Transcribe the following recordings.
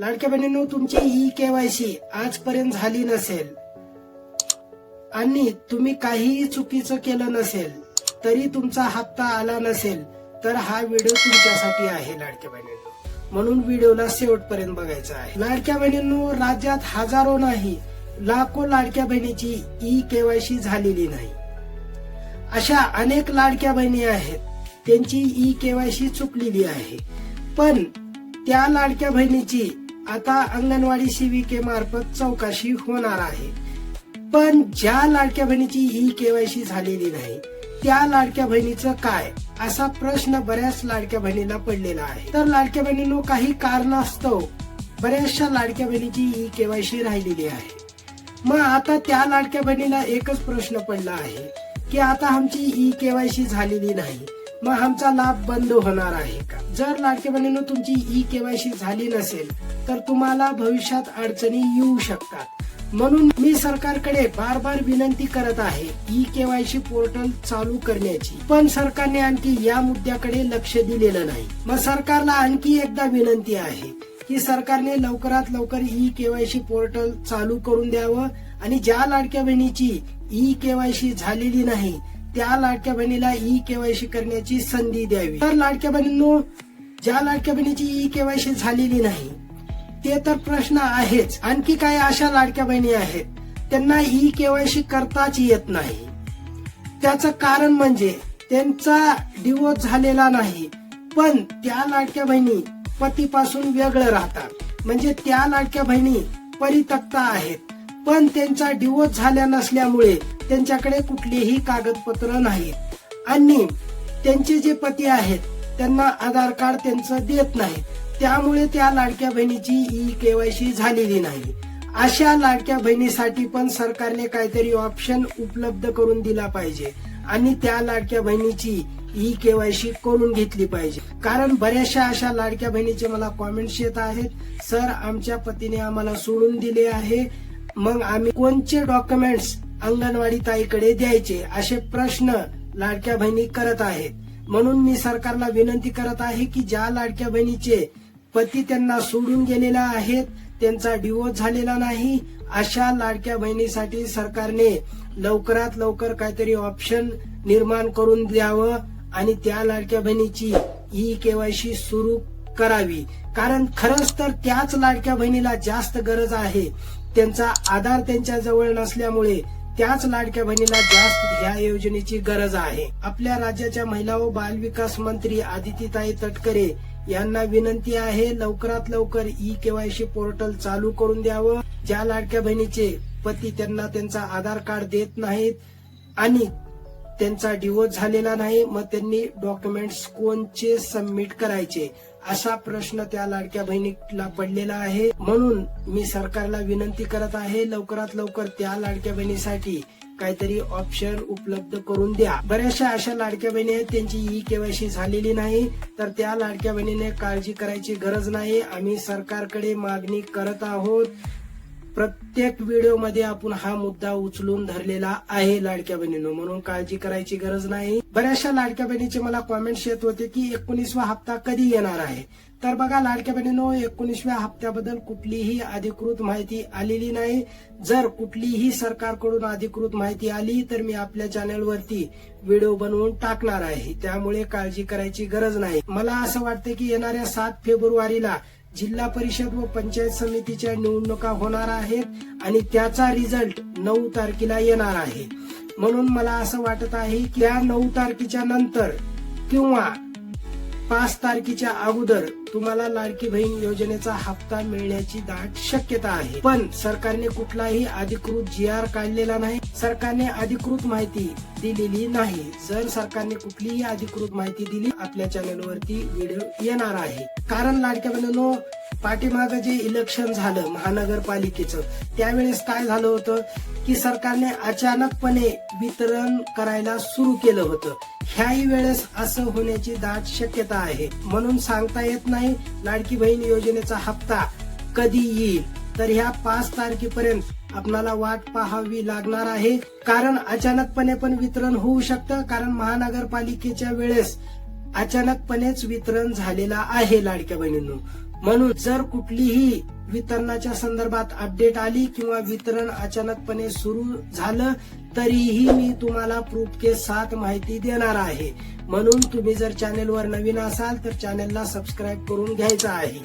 लाडक्या बहिणींनो तुमची e KYC आजपर्यंत झाली नसेल आणि तुम्ही काहीही चुकीचं केलं नसेल तरी तुमचा हप्ता आला नसेल तर हा व्हिडिओ तुमच्यासाठी आहे लाडक्या बहिणींनो. म्हणून व्हिडिओला शेवटपर्यंत बघायचा आहे. लाडक्या बहिणींनो राज्यात हजारो नाही लाखो लाडक्या बहिणीची ई केवायसी झालेली नाही. अशा अनेक लाडक्या बहिणी आहेत त्यांची ई केवायसी चुकलेली आहे. पण त्या लाडक्या बहिणीची आता अंगणवाडी सेविके मार्फत चौकशी होणार आहे. पण ज्या लाडक्या बहिणीची ही केवायसी झालेली नाही त्या लाडक्या बहिणीचं काय? असा प्रश्न बऱ्याच लाडक्या बहिणीला पडलेला आहे. तर लाडक्या बहिणीनो काही कारणास्तव बऱ्याचशा लाडक्या बहिणीची ही केवायसी राहिलेली आहे. मग आता त्या लाडक्या बहिणीला एकच प्रश्न पडला आहे की आता आमची ई केवायसी झालेली नाही. मग आमचा लाभ बंद होणार आहे का? जर लाडके बहिणीनं तुमची ई केवायसी झाली नसेल तर तुम्हाला भविष्यात अडचणी येऊ शकतात. म्हणून मी सरकारकडे बार बार विनंती करत आहे ई केवायसी पोर्टल चालू करण्याची. पण सरकारने आणखी या मुद्द्याकडे लक्ष दिलेलं नाही. मग सरकारला आणखी एकदा विनंती आहे की सरकारने लवकरात लवकर ई केवायसी पोर्टल चालू करून द्यावं आणि ज्या लाडक्या बहिणीची ई केवायसी झालेली नाही त्या लाडक्या बहिणीला ई केवायसी करण्याची संधी द्यावी. तर लाडक्या बहिणींनो ज्या लाडक्या बहिणीची ई केवायसी झालेली नाही ते तर प्रश्न आहेच. आणखी काही अशा लाडक्या बहिणी आहेत त्यांना ई केवायसी करताच येत नाही. त्याचं कारण म्हणजे त्यांचा डिवोर्स झालेला नाही पण त्या लाडक्या बहिणी पतीपासून वेगळं राहतात. म्हणजे त्या लाडक्या बहिणी परितक्ता आहेत. पण त्यांचा डिवोर्स झाल्या नसल्यामुळे त्यांच्याकडे कुठलीही कागदपत्र नाहीत. आणि त्यांचे जे पती आहेत त्यांना आधार कार्ड त्यांचं देत नाही त्यामुळे त्या लाडक्या बहिणीची ई केवायसी झालेली नाही. अशा लाडक्या बहिणीसाठी पण सरकारने काहीतरी ऑप्शन उपलब्ध करून दिला पाहिजे. आणि त्या लाडक्या बहिणीची ई केवायसी करून घेतली पाहिजे. कारण बऱ्याचशा अशा लाडक्या बहिणीचे मला कॉमेंट्स येत आहेत. सर आमच्या पतीने आम्हाला सोडून दिले आहे. मग आम्ही कोणचे डॉक्युमेंट्स अंगणवाडी ताईकडे द्यायचे असे प्रश्न लाडक्या बहिणी करत आहेत. म्हणून मी सरकारला विनंती करत आहे की ज्या लाडक्या बहिणीचे पती त्यांना सोडून गेलेला आहेत त्यांचा डिवोर्स झालेला नाही अशा लाडक्या बहिणीसाठी सरकारने लवकरात लवकर काहीतरी ऑप्शन निर्माण करून द्यावं आणि त्या लाडक्या बहिणीची ई केवायसी सुरू करावी. कारण खरंच तर त्याच लाडक्या बहिणीला जास्त गरज आहे. त्यांचा आधार त्यांच्या जवळ नसल्यामुळे त्याच लाडक्या बहिणीला जास्त ह्या योजनेची गरज आहे. आपल्या राज्याच्या महिला व बाल विकास मंत्री आदितीताई तटकरे यांना विनंती आहे लवकरात लवकर ई केवायसी पोर्टल चालू करून द्यावं. ज्या लाडक्या बहिणीचे पती त्यांना त्यांचा आधार कार्ड देत नाहीत आणि त्यांचा डिवोर्स झालेला नाही मग त्यांनी डॉक्युमेंट्स कोणचे सबमिट करायचे? असा प्रश्न त्या लाडक्या बहिणीला पडलेला आहे. म्हणून मी सरकारला विनंती करत आहे लवकरात लवकर त्या लाडक्या बहिणीसाठी काहीतरी ऑप्शन उपलब्ध करून द्या. बऱ्याचशा अशा लाडक्या बहिणी आहेत त्यांची ई केवायसी झालेली नाही तर त्या लाडक्या बहिणीने काळजी करायची गरज नाही. आम्ही सरकारकडे मागणी करत आहोत. प्रत्येक व्हिडिओमध्ये आपण हा मुद्दा उचलून धरलेला आहे लाडक्या बहिणीनं. म्हणून काळजी करायची गरज नाही. बऱ्याचशा लाडक्या बहिणीचे मला कॉमेंट्स येत होते की एकोणीसवा हप्ता कधी येणार आहे? तर बघा लाडक्या बहिणीनो एकोणीसव्या हप्त्याबद्दल कुठलीही अधिकृत माहिती आलेली नाही. जर कुठलीही सरकारकडून अधिकृत माहिती आली तर मी आपल्या चॅनेलवरती व्हिडिओ बनवून टाकणार आहे. त्यामुळे काळजी करायची गरज नाही. मला असं वाटतं की येणाऱ्या सात फेब्रुवारीला जिल्हा परिषद व पंचायत समितीच्या निवडणुका होणार आहेत आणि त्याचा रिझल्ट नऊ तारखेला येणार आहे. म्हणून मला असं वाटत आहे की या नऊ तारखेच्या नंतर किंवा पाच तारखेच्या अगोदर तुम्हाला लाडकी बहीण योजनेचा हप्ता मिळण्याची दाट शक्यता आहे. पण सरकारने कुठलाही अधिकृत जी आर काढलेला नाही. सरकारने अधिकृत माहिती दिलेली नाही. जर सरकारने कुठलीही अधिकृत माहिती दिली आपल्या चॅनलवरती व्हिडिओ येणार आहे. कारण लाडक्या बहिणीनो पाठीमाग जे इलेक्शन झालं महानगरपालिकेचं त्यावेळेस काय झालं होतं की सरकारने अचानकपणे वितरण करायला सुरू केलं होतं. ह्याही वेळेस असं होण्याची दाट शक्यता आहे. म्हणून सांगता येत नाही लाडकी बहीण योजनेचा हप्ता कधी येईल? तर ह्या पाच तारखेपर्यंत आपणाला वाट पाहावी लागणार आहे. कारण अचानकपणे पण वितरण होऊ शकतं कारण महानगरपालिकेच्या वेळेस अचानकपणेच वितरण झालेलं आहे लाडक्या बहिणींनो. म्हणून जर कुठलीही वितरणाच्या संदर्भात अपडेट आली किंवा वितरण अचानकपणे सुरू झालं तरीही मी तुम्हाला प्रूफ के साथ माहिती देणार आहे. म्हणून तुम्ही जर चॅनेलवर नवीन असाल तर चॅनेलला सबस्क्राईब करून घ्यायचं आहे.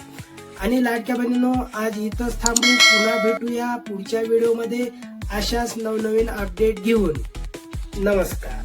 आणि लाडक्या बहिणीनो आज इथंच थांबू पुन्हा भेटूया पुढच्या व्हिडिओमध्ये अशाच नवनवीन अपडेट घेऊन. नमस्कार.